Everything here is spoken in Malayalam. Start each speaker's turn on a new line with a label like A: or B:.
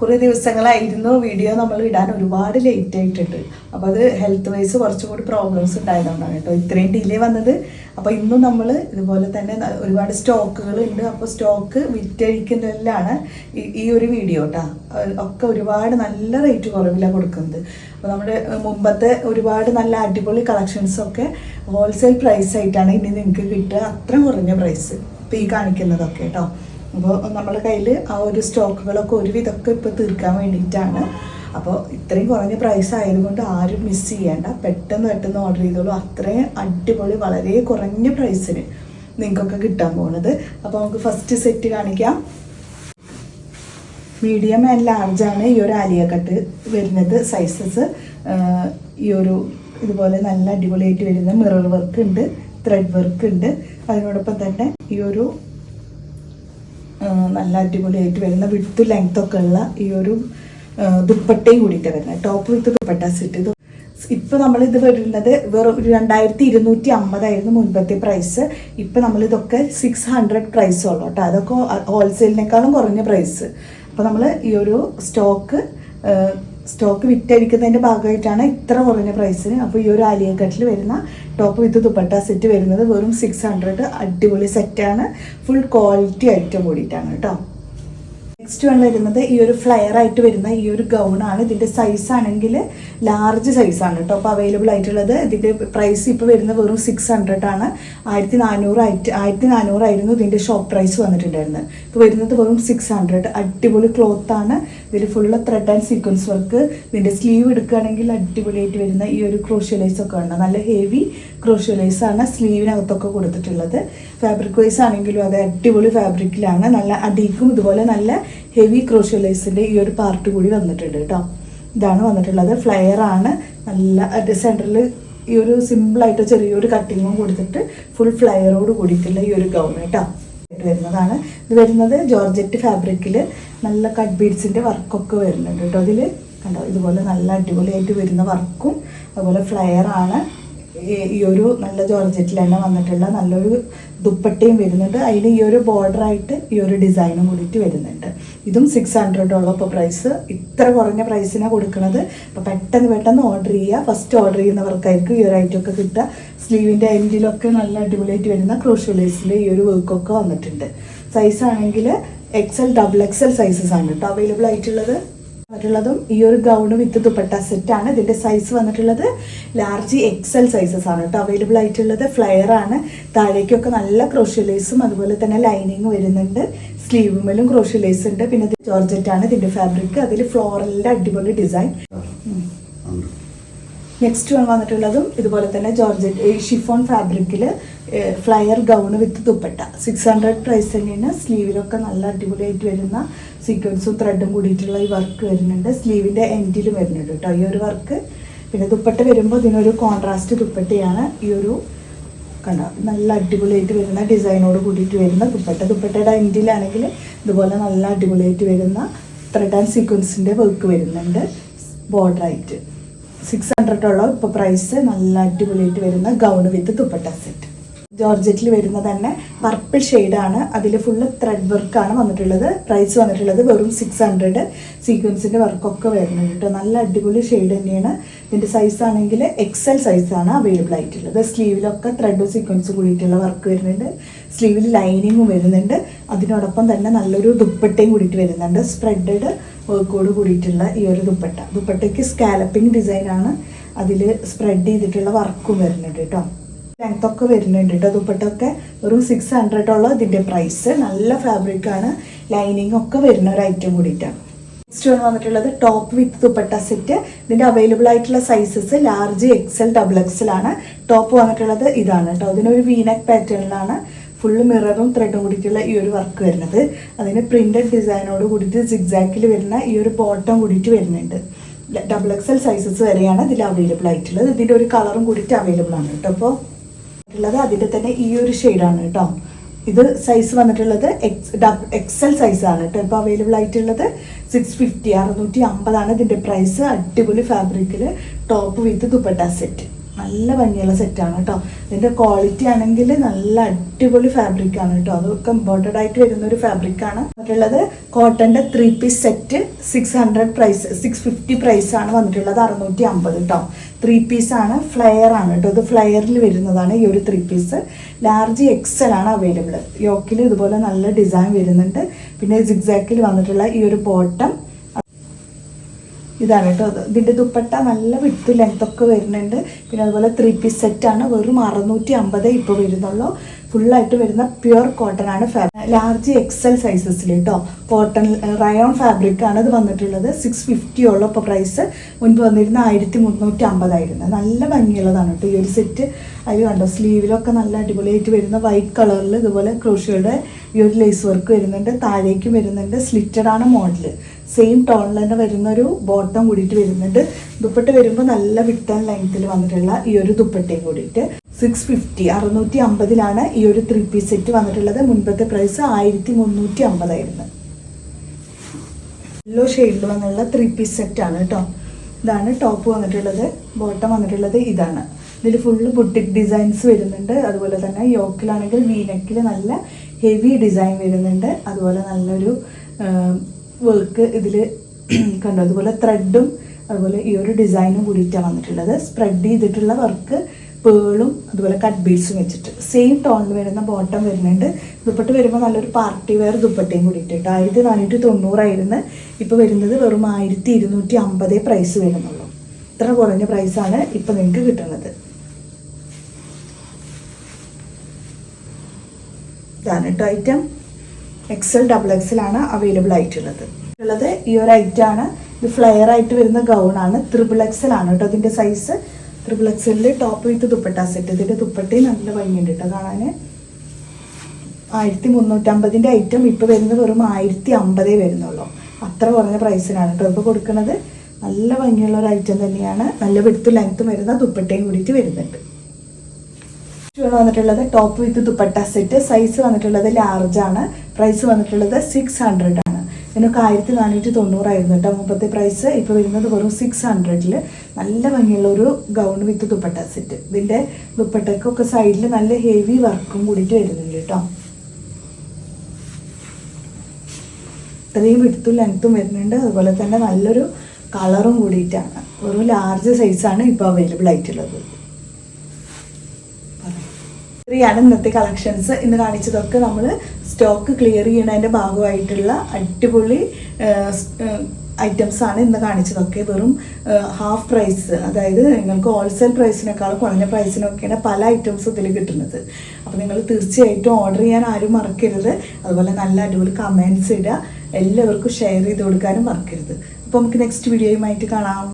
A: കുറേ ദിവസങ്ങളായിരുന്നു വീഡിയോ നമ്മൾ ഇടാൻ ഒരുപാട് ലേറ്റ് ആയിട്ടുണ്ട്. അപ്പോൾ അത് ഹെൽത്ത് വൈസ് കുറച്ചുകൂടി പ്രോബ്ലംസ് ഉണ്ടായതുകൊണ്ടാണ് കേട്ടോ. ഇത്രയും ഡിലേ വന്നത്. അപ്പോൾ ഇന്നും നമ്മൾ ഇതുപോലെ തന്നെ ഒരുപാട് സ്റ്റോക്കുകൾ ഉണ്ട്. അപ്പോൾ സ്റ്റോക്ക് വിറ്റഴിക്കുന്നതിലാണ് ഈ- ഒരു വീഡിയോ കേട്ടോ ഒക്കെ ഒരുപാട് നല്ല റേറ്റ് കുറവിലാണ് കൊടുക്കുന്നത്. അപ്പോൾ നമ്മുടെ മുമ്പത്തെ ഒരുപാട് നല്ല അടിപൊളി കളക്ഷൻസൊക്കെ ഹോൾസെയിൽ പ്രൈസ് ആയിട്ടാണ് ഇനി നിങ്ങൾക്ക് കിട്ടുക. അത്ര കുറഞ്ഞ പ്രൈസ് ഇപ്പോൾ ഈ കാണിക്കുന്നതൊക്കെ കേട്ടോ അപ്പോൾ നമ്മുടെ കയ്യിൽ ആ ഒരു സ്റ്റോക്കുകളൊക്കെ ഒരുവിധമൊക്കെ ഇപ്പോൾ തീർക്കാൻ വേണ്ടിയിട്ടാണ്. അപ്പോൾ ഇത്രയും കുറഞ്ഞ പ്രൈസ് ആയതുകൊണ്ട് ആരും മിസ് ചെയ്യേണ്ട. പെട്ടെന്ന് പെട്ടെന്ന് ഓർഡർ ചെയ്തോളൂ. അത്രയും അടിപൊളി വളരെ കുറഞ്ഞ പ്രൈസിന് നിങ്ങൾക്കൊക്കെ കിട്ടാൻ പോകുന്നത് അപ്പോൾ നമുക്ക് ഫസ്റ്റ് സെറ്റ് കാണിക്കാം. മീഡിയം ആൻഡ് ലാർജ് ആണ് ഈ ഒരു ആലിയ കട്ട് വരുന്നത് സൈസസ് ഈ ഒരു ഇതുപോലെ നല്ല അടിപൊളിയായിട്ട് വരുന്ന മിറർ വർക്ക് ഉണ്ട് ത്രെഡ് വർക്ക് ഉണ്ട്. അതിനോടൊപ്പം തന്നെ ഈ ഒരു നല്ല അടിപൊളിയായിട്ട് വരുന്ന വിത്ത് ലെങ്ത് ഒക്കെ ഉള്ള ഈ ഒരു ദുപ്പട്ടയും കൂടിയിട്ട് വരുന്നത് ടോപ്പ് വിത്ത് ദുപ്പട്ട സെറ്റ് ഇത് ഇപ്പം നമ്മളിത് വരുന്നത് വെറും ഒരു രണ്ടായിരത്തി ഇരുന്നൂറ്റി അമ്പതായിരുന്നു മുൻപത്തെ പ്രൈസ് ഇപ്പം നമ്മളിതൊക്കെ സിക്സ് ഹൺഡ്രഡ് പ്രൈസ് ഉള്ളൂ കേട്ടോ. അതൊക്കെ ഹോൾസെയിലിനേക്കാളും കുറഞ്ഞ പ്രൈസ് അപ്പോൾ നമ്മൾ ഈ ഒരു സ്റ്റോക്ക് സ്റ്റോക്ക് വിറ്റഴിക്കുന്നതിന്റെ ഭാഗമായിട്ടാണ് ഇത്ര കുറഞ്ഞ പ്രൈസിന് അപ്പോൾ ഈ ഒരു ആലിയ കട്ടിൽ വരുന്ന ടോപ്പ് വിത്ത് ദുപ്പട്ട സെറ്റ് വരുന്നത് വെറും സിക്സ് ഹൺഡ്രഡ് അടിപൊളി സെറ്റാണ് ഫുൾ ക്വാളിറ്റി ഐറ്റം കൂടിയിട്ടാണ് കേട്ടോ. നെക്സ്റ്റ് വൺ വരുന്നത് ഈ ഒരു ഫ്ലയർ ആയിട്ട് വരുന്ന ഈ ഒരു ഗൗണാണ് ഇതിന്റെ സൈസ് ആണെങ്കിൽ ലാർജ് സൈസാണ് കേട്ടോ അപ്പോൾ അവൈലബിൾ ആയിട്ടുള്ളത്. ഇതിന്റെ പ്രൈസ് ഇപ്പോൾ വരുന്നത് വെറും സിക്സ് ഹൺഡ്രഡ് ആണ്. ആയിരത്തി നാനൂറ് ആയിട്ട് ആയിരത്തി നാനൂറായിരുന്നു ഇതിന്റെ ഷോപ്പ് പ്രൈസ് വന്നിട്ടുണ്ടായിരുന്നത്. ഇപ്പോൾ വരുന്നത് വെറും സിക്സ് ഹൺഡ്രഡ് അടിപൊളി ക്ലോത്ത് ആണ്. ഇതിൽ full thread and sequence work ഇതിന്റെ സ്ലീവ് എടുക്കുകയാണെങ്കിൽ അടിപൊളിയായിട്ട് വരുന്ന ഈ ഒരു ക്രോഷ്യലൈസ് ഒക്കെ ഉണ്ട് നല്ല ഹെവി ക്രോഷ്യലൈസ് ആണ്. സ്ലീവിനകത്തൊക്കെ കൊടുത്തിട്ടുള്ളത്. ഫാബ്രിക് വൈസ് ആണെങ്കിലും അത് അടിപൊളി ഫാബ്രിക്കിലാണ് നല്ല അടിക്കും. ഇതുപോലെ നല്ല ഹെവി ക്രോഷ്യലൈസിന്റെ ഈ ഒരു പാർട്ട് കൂടി വന്നിട്ടുണ്ട് കേട്ടോ ഇതാണ് വന്നിട്ടുള്ളത്. ഫ്ലെയർ ആണ്. നല്ല സെന്ററിൽ ഈ ഒരു സിമ്പിളായിട്ട് ചെറിയൊരു കട്ടിങ്ങും കൊടുത്തിട്ട് ഫുൾ ഫ്ലെയറോട് കൂടിയിട്ടുള്ള ഈ ഒരു ഗൗൺ കേട്ടോ വരുന്നതാണ്. ഇത് വരുന്നത് ജോർജറ്റ് ഫാബ്രിക്കിൽ നല്ല കട്ട് ബീഡ്സിന്റെ വർക്കൊക്കെ വരുന്നുണ്ട് കേട്ടോ അതിൽ കണ്ടോ? ഇതുപോലെ നല്ല അടിപൊളിയായിട്ട് വരുന്ന വർക്കും അതുപോലെ ഫ്ലെയർ ആണ്. ഈ- ഒരു നല്ല ജോർജറ്റിൽ തന്നെ വന്നിട്ടുള്ള നല്ലൊരു ദുപ്പട്ടയും വരുന്നുണ്ട്. അതിൽ ഈ ഒരു ബോർഡറായിട്ട് ഈ ഒരു ഡിസൈനും കൂടിയിട്ട് വരുന്നുണ്ട്. ഇതും സിക്സ് ഹൺഡ്രഡോളം ഇപ്പോൾ പ്രൈസ് ഇത്ര കുറഞ്ഞ പ്രൈസിനാണ് കൊടുക്കുന്നത് അപ്പോൾ പെട്ടെന്ന് പെട്ടെന്ന് ഓർഡർ ചെയ്യുക. ഫസ്റ്റ് ഓർഡർ ചെയ്യുന്നവർക്കായിരിക്കും ഈ ഒരു ഐറ്റം ഒക്കെ കിട്ടുക. സ്ലീവിന്റെ എൻഡിലൊക്കെ നല്ല അടിപൊളിയായിട്ട് വരുന്ന ക്രോഷ്യലൈസിൽ ഈ ഒരു വർക്കൊക്കെ വന്നിട്ടുണ്ട്. സൈസ് ആണെങ്കിൽ എക്സൽ ഡബിൾ എക്സൽ സൈസസ് ആണ് കേട്ടോ അവൈലബിൾ ആയിട്ടുള്ളത്. വന്നിട്ടുള്ളതും ഈ ഒരു ഗൗണ് വിത്ത് ദുപ്പട്ട ആണ്. ഇതിന്റെ സൈസ് വന്നിട്ടുള്ളത് ലാർജ് എക്സൽ സൈസസ് ആണ് കേട്ടോ. അവൈലബിൾ ആയിട്ടുള്ളത് ഫ്ലെയർ ആണ്. താഴേക്കൊക്കെ നല്ല ക്രോഷ്യലേസും അതുപോലെ തന്നെ ലൈനിങ് വരുന്നുണ്ട്. സ്ലീവുമേലും ക്രോഷ്യലേസ് ഉണ്ട്. പിന്നെ ജോർജറ്റ് ആണ്. ഇതിന്റെ ഫാബ്രിക് അതിൽ ഫ്ലോറലിന്റെ അടിപൊളി ഡിസൈൻ നെക്സ്റ്റ് വൺ വന്നിട്ടുള്ളതും ഇതുപോലെ തന്നെ ജോർജറ്റ് ഷിഫോൺ ഫാബ്രിക്കിൽ flare gown with dupatta. Six hundred price തന്നെയാണ്. സ്ലീവിലൊക്കെ നല്ല അടിപൊളിയായിട്ട് വരുന്ന സീക്വൻസും ത്രെഡും കൂടിയിട്ടുള്ള ഈ വർക്ക് വരുന്നുണ്ട്. സ്ലീവിന്റെ എൻഡിലും വരുന്നുണ്ട് കേട്ടോ ഈ ഒരു വർക്ക് പിന്നെ ദുപ്പട്ട വരുമ്പോൾ ഇതിനൊരു കോൺട്രാസ്റ്റ് ദുപ്പട്ടയാണ്. ഈ ഒരു കണ്ടോ? നല്ല അടിപൊളിയായിട്ട് വരുന്ന ഡിസൈനോട് കൂടിയിട്ട് വരുന്ന ദുപ്പട്ട. ദുപ്പട്ടയുടെ എൻഡിലാണെങ്കിൽ ഇതുപോലെ നല്ല അടിപൊളിയായിട്ട് വരുന്ന ത്രെഡ് ആൻഡ് സീക്വൻസിന്റെ വർക്ക് വരുന്നുണ്ട്. ബോർഡറായിട്ട് സിക്സ് ഹൺഡ്രഡോളം ഇപ്പോൾ പ്രൈസ് നല്ല അടിപൊളിയായിട്ട് വരുന്ന ഗൗൺ വിത്ത് ദുപ്പട്ട സെറ്റ് ജോർജറ്റിൽ വരുന്ന തന്നെ പർപ്പിൾ ഷെയ്ഡാണ് അതിൽ ഫുള്ള് ത്രെഡ് വർക്കാണ് വന്നിട്ടുള്ളത്. പ്രൈസ് വന്നിട്ടുള്ളത് വെറും സിക്സ് ഹൺഡ്രഡ് സീക്വൻസിന്റെ വർക്കൊക്കെ വരുന്നുണ്ട് കേട്ടോ. നല്ല അടിപൊളി ഷെയ്ഡ് തന്നെയാണ്. ഇതിന്റെ സൈസ് ആണെങ്കിൽ എക്സൽ സൈസാണ് അവൈലബിൾ ആയിട്ടുള്ളത്. സ്ലീവിലൊക്കെ ത്രെഡും സീക്വൻസും കൂടിയിട്ടുള്ള വർക്ക് വരുന്നുണ്ട്. സ്ലീവിൽ ലൈനിങ്ങും വരുന്നുണ്ട്. അതിനോടൊപ്പം തന്നെ നല്ലൊരു ദുപ്പട്ടയും കൂടിയിട്ട് വരുന്നുണ്ട്. സ്പ്രെഡഡ് വർക്കോട് കൂടിയിട്ടുള്ള ഈ ഒരു ദുപ്പട്ട. ദുപ്പട്ടയ്ക്ക് സ്കാലപ്പിംഗ് ഡിസൈനാണ് അതിൽ സ്പ്രെഡ് ചെയ്തിട്ടുള്ള വർക്കും വരുന്നുണ്ട് കേട്ടോ. ലെങ്ത്തൊക്കെ വരുന്നുണ്ട് കേട്ടോ. ദുപ്പട്ടൊക്കെ ഒരു സിക്സ് ഹൺഡ്രഡോളം ഇതിന്റെ പ്രൈസ് നല്ല ഫാബ്രിക്കാണ് ലൈനിങ് ഒക്കെ വരുന്ന ഒരു ഐറ്റം കൂടിയിട്ടാണ്. നെക്സ്റ്റ് വൺ വന്നിട്ടുള്ളത് ടോപ്പ് വിത്ത് ദുപ്പട്ട സെറ്റ് ഇതിന്റെ അവൈലബിൾ ആയിട്ടുള്ള sizes large XL double XL ആണ്. ടോപ്പ് വന്നിട്ടുള്ളത് ഇതാണ് കേട്ടോ. ഇതിനൊരു വീനക് പാറ്റേണിലാണ് ഫുള്ള് മിററും ത്രെഡും കൂടിയിട്ടുള്ള ഈ ഒരു വർക്ക് വരുന്നത്. അതിന് പ്രിന്റഡ് ഡിസൈനോട് കൂടിയിട്ട് സിഗ്സാക്കിൽ വരുന്ന ഈ ഒരു ബോട്ടം കൂടിയിട്ട് വരുന്നുണ്ട്. ഡബിൾ എക്സൽ സൈസസ് വരെയാണ് ഇതിൽ അവൈലബിൾ ആയിട്ടുള്ളത്. ഇതിന്റെ ഒരു കളറും കൂടിയിട്ട് അവൈലബിൾ ആണ് കേട്ടോ അപ്പോൾ ഉള്ളത് അതിന്റെ തന്നെ ഈ ഒരു ഷെയ്ഡാണ് കേട്ടോ. ഇത് സൈസ് വന്നിട്ടുള്ളത് എക്സ് ഡബ് എക്സൽ സൈസാണ് കേട്ടോ ഇപ്പോൾ അവൈലബിൾ ആയിട്ടുള്ളത്. സിക്സ് ഫിഫ്റ്റി അറുന്നൂറ്റി അമ്പതാണ് ഇതിന്റെ പ്രൈസ് അടിപൊളി ഫാബ്രിക്കിൽ ടോപ്പ് വിത്ത് ദുപ്പട്ട സെറ്റ് നല്ല ഭംഗിയുള്ള സെറ്റാണ് കേട്ടോ ഇതിന്റെ ക്വാളിറ്റി ആണെങ്കിൽ നല്ല അടിപൊളി ഫാബ്രിക് ആണ് കേട്ടോ അതൊക്കെ ഇമ്പോർട്ടഡ് ആയിട്ട് വരുന്ന ഒരു ഫാബ്രിക് ആണ്. മറ്റുള്ളത് കോട്ടന്റെ three piece set six hundred price six fifty price ആണ് വന്നിട്ടുള്ളത് അറുന്നൂറ്റി അമ്പത് കേട്ടോ ത്രീ പീസ് ആണ് ഫ്ലെയർ ആണ് കേട്ടോ ഇത് ഫ്ലെയറിൽ വരുന്നതാണ് ഈ ഒരു ത്രീ പീസ് ലാർജ് എക്സൽ ആണ് അവൈലബിൾ യോക്കിൽ ഇതുപോലെ നല്ല ഡിസൈൻ വരുന്നുണ്ട്. പിന്നെ സിക്സാക്കിൽ വന്നിട്ടുള്ള ഈ ഒരു ബോട്ടം ഇതാണ് കേട്ടോ. ഇതിന്റെ ദുപ്പട്ട നല്ല വിട്ട് ലെങ്ത്തൊക്കെ വരുന്നുണ്ട്. പിന്നെ അതുപോലെ ത്രീ പീസ് സെറ്റാണ് വെറും അറുന്നൂറ്റി അമ്പതേ ഇപ്പോൾ വരുന്നുള്ളൂ ഫുള്ളായിട്ട് വരുന്ന പ്യുർ കോട്ടൺ ആണ് ലാർജ് എക്സൽ സൈസസിൽ കേട്ടോ കോട്ടൺ റയോൺ ഫാബ്രിക് ആണ് ഇത് വന്നിട്ടുള്ളത്. സിക്സ് ഫിഫ്റ്റിയുള്ള ഇപ്പോൾ പ്രൈസ് മുൻപ് വന്നിരുന്ന ആയിരത്തി മുന്നൂറ്റി അമ്പതായിരുന്നു നല്ല ഭംഗിയുള്ളതാണ് കേട്ടോ ഈ ഒരു സെറ്റ് അതിൽ കണ്ടോ സ്ലീവിലൊക്കെ നല്ല അടിപൊളിയായിട്ട് വരുന്ന വൈറ്റ് കളറിൽ ഇതുപോലെ ക്രോഷിയുടെ ഈ ഒരു ലേസ് വർക്ക് വരുന്നുണ്ട്. താഴേക്കും വരുന്നുണ്ട്. സ്ലിറ്റഡ് ആണ് മോഡൽ സെയിം ടോണിൽ തന്നെ വരുന്ന ഒരു ബോട്ടം കൂടിയിട്ട് വരുന്നുണ്ട്. ദുപ്പട്ട വരുമ്പോൾ നല്ല വിട്ടൻ ലെങ്ത്തിൽ വന്നിട്ടുള്ള ഈ ഒരു ദുപ്പട്ടയും കൂടിയിട്ട്. സിക്സ് ഫിഫ്റ്റി അറുന്നൂറ്റി അമ്പതിലാണ് ഈ ഒരു ത്രീ പീസ് സെറ്റ് വന്നിട്ടുള്ളത്. മുൻപത്തെ പ്രൈസ് ആയിരത്തി മുന്നൂറ്റി അമ്പതായിരുന്നു യെല്ലോ ഷെയ്ഡിൽ വന്നുള്ള ത്രീ പീസ് സെറ്റ് ആണ് കേട്ടോ ഇതാണ് ടോപ്പ് വന്നിട്ടുള്ളത്. ബോട്ടം വന്നിട്ടുള്ളത് ഇതാണ്. ഇതിൽ ഫുള്ള് ബുട്ടിക് ഡിസൈൻസ് വരുന്നുണ്ട്. അതുപോലെ തന്നെ യോക്കിലാണെങ്കിൽ വീനക്കിൽ നല്ല ഹെവി ഡിസൈൻ വരുന്നുണ്ട്. അതുപോലെ നല്ലൊരു വർക്ക് ഇതിൽ കണ്ടു? അതുപോലെ ത്രെഡും അതുപോലെ ഈ ഒരു ഡിസൈനും കൂടിയിട്ടാണ് വന്നിട്ടുള്ളത്. സ്പ്രെഡ് ചെയ്തിട്ടുള്ള വർക്ക് പേളും അതുപോലെ കട്ട് ബീഡ്സും വെച്ചിട്ട്. സെയിം ടോണിൽ വരുന്ന ബോട്ടം വരുന്നുണ്ട്. ദുപ്പട്ട് വരുമ്പോൾ നല്ലൊരു പാർട്ടി വെയർ ദുപ്പട്ടയും കൂടിയിട്ടിട്ട് ആയിരത്തി നാനൂറ്റി തൊണ്ണൂറായിരുന്നു ഇപ്പോൾ വരുന്നത് വെറും ആയിരത്തി ഇരുന്നൂറ്റി അമ്പതേ പ്രൈസ് വരുന്നുള്ളൂ. ഇത്ര കുറഞ്ഞ പ്രൈസാണ് ഇപ്പോൾ നിങ്ങൾക്ക് കിട്ടുന്നത്. ഇതാണ് ഐറ്റം എക്സൽ ഡബിൾ എക്സൽ ആണ് അവൈലബിൾ ആയിട്ടുള്ളത്. ഉള്ളത് ഈ ഒരു ആണ്. ഇത് ഫ്ലെയർ ആയിട്ട് വരുന്ന ഗൗൺ ആണ്. ത്രിബിൾ ആണ് കേട്ടോ ഇതിന്റെ സൈസ് ത്രിബിൾ എക്സലിൽ ടോപ്പ് വിത്ത് ദുപ്പട്ട സെറ്റ് ഇതിന്റെ ദുപ്പട്ടയും നല്ല ഭംഗിയുണ്ട് കേട്ടോ കാണാൻ ആയിരത്തി മുന്നൂറ്റമ്പതിന്റെ ഐറ്റം ഇപ്പോൾ വരുന്നത് വെറും ആയിരത്തി അമ്പതേ വരുന്നുള്ളൂ. അത്ര കുറഞ്ഞ പ്രൈസിനാണ് കേട്ടോ ഇപ്പൊ കൊടുക്കുന്നത്. നല്ല ഭംഗിയുള്ള ഒരു ഐറ്റം തന്നെയാണ്. നല്ല വെടുത്ത് ലെങ്ത്തും വരുന്ന ദുപ്പട്ടയും കൂടിയിട്ട് വരുന്നുണ്ട്. വന്നിട്ടുള്ളത് top with dupatta set size വന്നിട്ടുള്ളത് ലാർജ് ആണ്. പ്രൈസ് വന്നിട്ടുള്ളത് സിക്സ് ഹൺഡ്രഡ് ആണ്. ഇതിനൊക്കെ ആയിരത്തി നാനൂറ്റി തൊണ്ണൂറായിരുന്നു കേട്ടോ മുമ്പത്തെ പ്രൈസ് ഇപ്പോൾ വരുന്നത് വെറും സിക്സ് ഹൺഡ്രഡിൽ നല്ല ഭംഗിയുള്ള ഒരു ഗൗൺ വിത്ത് ദുപ്പട്ട സെറ്റ് ഇതിന്റെ ദുപ്പട്ടയ്ക്കൊക്കെ സൈഡിൽ നല്ല ഹെവി വർക്കും കൂടിയിട്ട് വരുന്നുണ്ട് കേട്ടോ. ഇത്രയും വിടുത്തും ലെങ്ത്തും വരുന്നുണ്ട്. അതുപോലെ തന്നെ നല്ലൊരു കളറും കൂടിയിട്ടാണ്. ഒരു ലാർജ് സൈസാണ് ഇപ്പോൾ അവൈലബിൾ ആയിട്ടുള്ളത്. ഇത്രയാണ് ഇന്നത്തെ കളക്ഷൻസ് ഇന്ന് കാണിച്ചതൊക്കെ നമ്മൾ സ്റ്റോക്ക് ക്ലിയർ ചെയ്യണതിന്റെ ഭാഗമായിട്ടുള്ള അടിപൊളി ഐറ്റംസ് ആണ് ഇന്ന് കാണിച്ചതൊക്കെ വെറും ഹാഫ് പ്രൈസ് അതായത് നിങ്ങൾക്ക് ഹോൾസെയിൽ പ്രൈസിനേക്കാൾ കുറഞ്ഞ പ്രൈസിനൊക്കെയാണ് പല ഐറ്റംസ് ഇതിൽ കിട്ടുന്നത്. അപ്പോൾ നിങ്ങൾ തീർച്ചയായിട്ടും ഓർഡർ ചെയ്യാൻ ആരും മറക്കരുത്. അതുപോലെ നല്ല അടിപൊളി കമൻസ് ഇടുക. എല്ലാവർക്കും ഷെയർ ചെയ്ത് കൊടുക്കാനും മറക്കരുത്. അപ്പോൾ നമുക്ക് നെക്സ്റ്റ് വീഡിയോയുമായിട്ട് കാണാം.